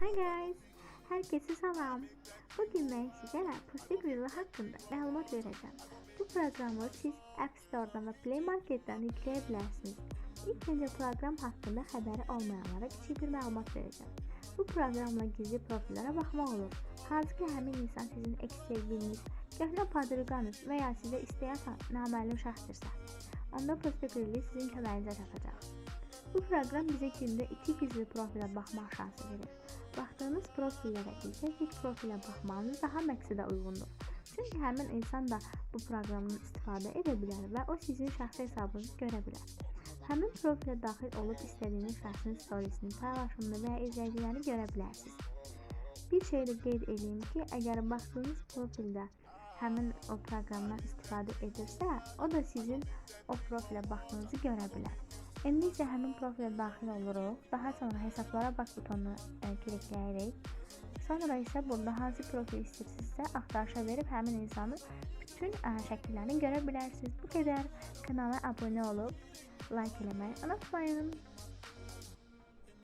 Hi guys, herkese salam. Bugün mən sizə Pustik Reel haqqında məlumat verəcəm. Bu proqramı siz App Store-dan və Play Market-dən yükləyə bilərsiniz. İlk öncə proqram haqqında xəbəri olmayanlara kiçik bir məlumat verəcəm. Bu proqramla gizli profillərə baxmaq olur. Hansı ki, həmin insan sizin eks-sevgiliniz, köhnə padriqanız və ya sizə istəyən naməlum şəxsdirsə, onda Pustik Reel sizin köməyinizə çatacaq. Bu proqram bizə gündə 2 gizli profilə baxmaq şansı verir. Baxdığınız profillərə isə ilk profilə baxmanız daha məqsədə uyğundur. Çünki həmin insan da bu proqramdan istifadə edə bilər və o sizin şəxsi hesabınızı görə bilər. Həmin profilə daxil olub istədiyiniz şəxsin storiesini, paylaşımını və izləyicilərini görə bilərsiniz. Bir şey də qeyd edeyim ki, əgər baxdığınız profildə həmin o proqramdan istifadə edirsə, o da sizin o profilə baxdığınızı görə bilər. İndi isə həmin profilə daxil oluruq. Daha sonra hesablara bax butonuna e, klikləyərək, sonra isə burada hansı profil istəyirsinizsə axtarışa verib həmin insanın bütün ə, e, şəkillərini görə bilərsiniz. Bu qədər. Kanala abunə olub like eləməyi unutmayın.